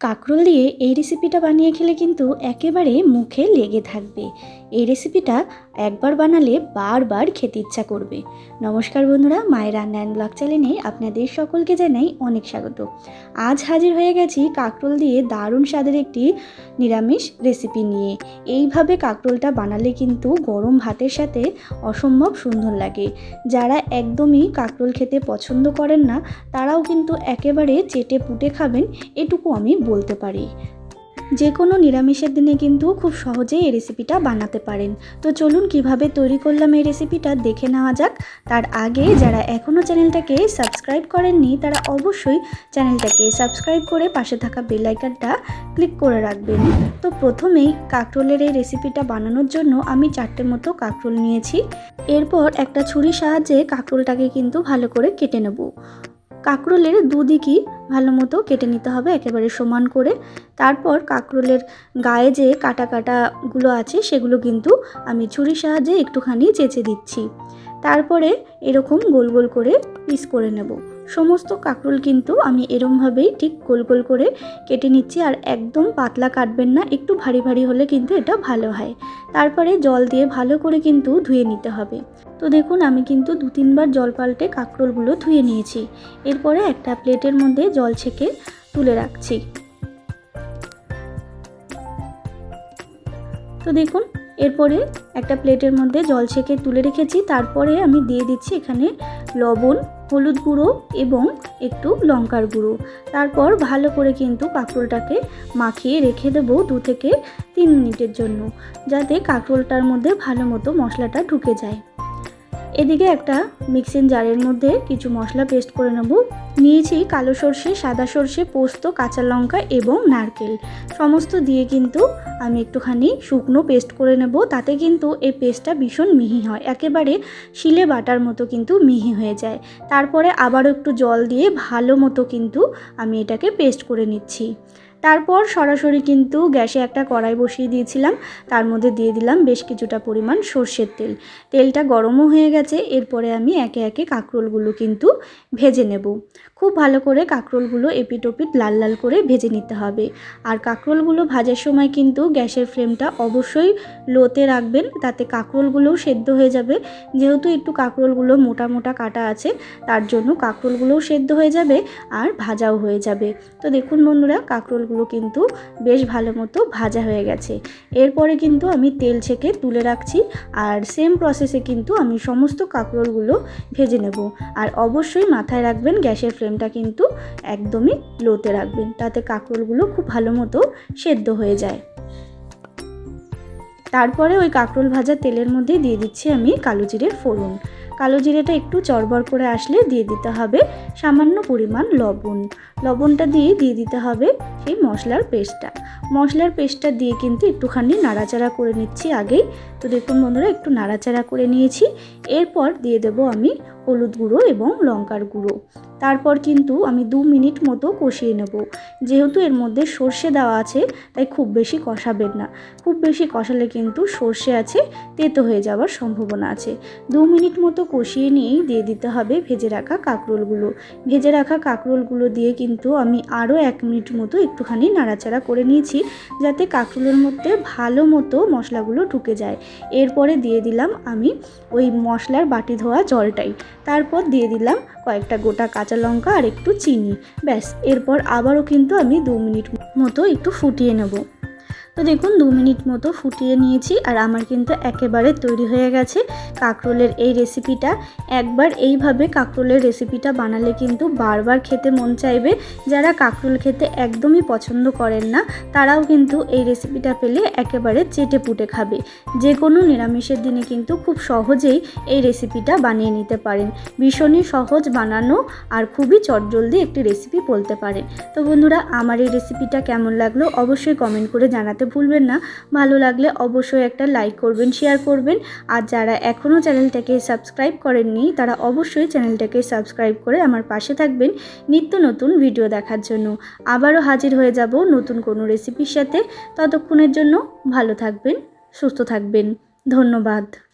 কাঁকরোল দিয়ে এই রেসিপিটা বানিয়ে খেলে কিন্তু একেবারে মুখে লেগে থাকবে। এই রেসিপিটা একবার বানালে বারবার খেতে ইচ্ছা করবে। নমস্কার বন্ধুরা, মায়ের রান্না অ্যান্ড ব্লগ চ্যানেলে আপনাদের সকলকে জানাই অনেক স্বাগত। আজ হাজির হয়ে গেছি কাঁকরোল দিয়ে দারুণ স্বাদের একটি নিরামিষ রেসিপি নিয়ে। এইভাবে কাঁকরোলটা বানালে কিন্তু গরম ভাতের সাথে অসম্ভব সুন্দর লাগে। যারা একদমই কাঁকরোল খেতে পছন্দ করেন না, তারাও কিন্তু একেবারে চেটে পুটে খাবেন, এটুকু আমি বলতে পারি। যে কোনো নিরামিষের দিনে কিন্তু খুব সহজেই এই রেসিপিটা বানাতে পারেন। তো চলুন কীভাবে তৈরি করলাম এই রেসিপিটা দেখে নেওয়া যাক। তার আগে যারা এখনও চ্যানেলটাকে সাবস্ক্রাইব করেননি, তারা অবশ্যই চ্যানেলটাকে সাবস্ক্রাইব করে পাশে থাকা বেল আইকনটা ক্লিক করে রাখবেন। তো প্রথমেই কাঁকরোলের এই রেসিপিটা বানানোর জন্য আমি চারটে মতো কাঁকরোল নিয়েছি। এরপর একটা ছুরির সাহায্যে কাঁকরোলটাকে কিন্তু ভালো করে কেটে নেব। কাঁকরোলের দুদিকই ভালো মতো কেটে নিতে হবে, একেবারে সমান করে। তারপর কাঁকরোলের গায়ে যে কাটা কাটাগুলো আছে, সেগুলো কিন্তু আমি ছুরির সাহায্যে একটুখানি চেঁচে দিচ্ছি। তারপরে এরকম গোল গোল করে পিস করে নেব। সমস্ত কাঁকরোল কিন্তু আমি এরমভাবেই ঠিক গোল গোল করে কেটে নিচ্ছি আর একদম পাতলা কাটবেন না, একটু ভারী ভারী হলে কিন্তু এটা ভালো হয়। তারপরে জল দিয়ে ভালো করে কিন্তু ধুয়ে নিতে হবে। তো দেখুন, আমি কিন্তু দু তিনবার জল পাল্টে কাঁকরোলগুলো ধুয়ে নিয়েছি। এরপরে একটা প্লেটের মধ্যে জল ছেঁকে তুলে রাখছি। তো দেখুন, এরপরে একটা প্লেটের মধ্যে জল ছেঁকে তুলে রেখেছি। তারপরে আমি দিয়ে দিচ্ছি এখানে লবণ হলুদ গুঁড়ো এবং একটু লঙ্কার গুঁড়ো। তারপর ভালো করে কিন্তু কাঁকরোলটাকে মাখিয়ে রেখে দেবো দু থেকে তিন মিনিটের জন্য, যাতে কাঁকরোলটার মধ্যে ভালো মতো মশলাটা ঢুকে যায়। এদিকে একটা মিক্সিং জারের মধ্যে কিছু মশলা পেস্ট করে নেব। নিয়েছি কালো সর্ষে, সাদা সর্ষে, পোস্ত, কাঁচা লঙ্কা এবং নারকেল। সমস্ত দিয়ে কিন্তু আমি একটুখানি শুকনো পেস্ট করে নেব। তাতে কিন্তু এই পেস্টটা ভীষণ মিহি হয়। একেবারে শিলে বাটার মতো কিন্তু মিহি হয়ে যায়। তারপরে আবারও একটু জল দিয়ে ভালো মতো কিন্তু আমি এটাকে পেস্ট করে নিচ্ছি। তারপর সরাসরি কিন্তু গ্যাসে একটা কড়াই বসিয়ে দিয়েছিলাম। তার মধ্যে দিয়ে দিলাম বেশ কিছুটা পরিমাণ সর্ষের তেল। তেলটা গরমও হয়ে গেছে, এরপরে আমি একে একে কাঁকরোলগুলো কিন্তু ভেজে নেব। খুব ভালো করে কাঁকরোলগুলো এপিট ওপিট লাল লাল করে ভেজে নিতে হবে। আর কাঁকরোলগুলো ভাজার সময় কিন্তু গ্যাসের ফ্লেমটা অবশ্যই লোতে রাখবেন, তাতে কাঁকরোলগুলোও সেদ্ধ হয়ে যাবে। যেহেতু একটু কাঁকরোলগুলো মোটা মোটা কাটা আছে, তার জন্য কাঁকরোলগুলোও সেদ্ধ হয়ে যাবে আর ভাজাও হয়ে যাবে। তো দেখুন বন্ধুরা, কাঁকরোলগুলো কিন্তু বেশ ভালো মতো ভাজা হয়ে গেছে। এরপরে কিন্তু আমি তেল ছেঁকে তুলে রাখছি আর সেম প্রসেসে কিন্তু আমি সমস্ত কাঁকরোলগুলো ভেজে নেব। আর অবশ্যই মাথায় রাখবেন গ্যাসের ফ্লেমটা কিন্তু একদমই লোতে রাখবেন তাতে কাঁকরোলগুলো খুব ভালো মতো সেদ্ধ হয়ে যায়। তারপরে ওই কাঁকরোল ভাজা তেলের মধ্যে দিয়ে দিচ্ছি আমি কালো জিরের ফোড়ন। কালো জিরেটা একটু চড়বড় করে আসলে দিয়ে দিতে হবে সামান্য পরিমাণ লবণ। লবণটা দিয়ে দিয়ে দিতে হবে সেই মশলার পেস্টটা। মশলার পেস্টটা দিয়ে কিন্তু একটুখানি নাড়াচাড়া করে নিচ্ছি আগেই। তো দেখুন বন্ধুরা, একটু নাড়াচাড়া করে নিয়েছি। এরপর দিয়ে দেব আমি হলুদ গুঁড়ো এবং লঙ্কার গুঁড়ো। তারপর কিন্তু আমি দু মিনিট মতো কষিয়ে নেব। যেহেতু এর মধ্যে সর্ষে দেওয়া আছে, তাই খুব বেশি কষাবেন না। খুব বেশি কষালে কিন্তু সর্ষে আছে, তেতো হয়ে যাওয়ার সম্ভাবনা আছে। দু মিনিট মতো কষিয়ে নিয়েই দিয়ে দিতে হবে ভেজে রাখা কাঁকরোলগুলো। ভেজে রাখা কাঁকরোলগুলো দিয়ে কিন্তু আমি আরও এক মিনিট মতো একটুখানি নাড়াচাড়া করে নিয়েছি, যাতে কাঁকরোলের মধ্যে ভালো মতো মশলাগুলো ঢুকে যায়। এরপরে দিয়ে দিলাম আমি ওই মশলার বাটি ধোয়া জলটাই। তারপর দিয়ে দিলাম কয়েকটা গোটা কাঁচা লঙ্কা আর একটু চিনি। ব্যাস, এরপর আবারও কিন্তু আমি দু মিনিট মতো একটু ফুটিয়ে নেব। তো দেখুন, দু মিনিট মতো ফুটিয়ে নিয়েছি আর আমার কিন্তু একেবারে তৈরি হয়ে গেছে কাঁকরোলের এই রেসিপিটা একবার এইভাবে কাঁকরোলের রেসিপিটা বানালে কিন্তু বারবার খেতে মন চাইবে। যারা কাঁকরোল খেতে একদমই পছন্দ করেন না, তারাও কিন্তু এই রেসিপিটা পেলে একেবারে চেটে পুটে খাবে। যে কোনো নিরামিষের দিনে কিন্তু খুব সহজেই এই রেসিপিটা বানিয়ে নিতে পারেন। ভীষণই সহজ বানানো আর খুবই চটজলদি একটি রেসিপি বলতে পারেন। তো বন্ধুরা, আমার এই রেসিপিটা কেমন লাগল অবশ্যই কমেন্ট করে জানাতে ভুলবেন না। ভালো লাগলে অবশ্যই একটা লাইক করবেন শেয়ার করবেন। আর যারা এখনও চ্যানেলটাকে সাবস্ক্রাইব করেননি, তারা অবশ্যই চ্যানেলটাকে সাবস্ক্রাইব করে আমার পাশে থাকবেন নিত্য নতুন ভিডিও দেখার জন্য। আবারও হাজির হয়ে যাব নতুন কোনো রেসিপির সাথে। ততক্ষণের জন্য ভালো থাকবেন, সুস্থ থাকবেন। ধন্যবাদ।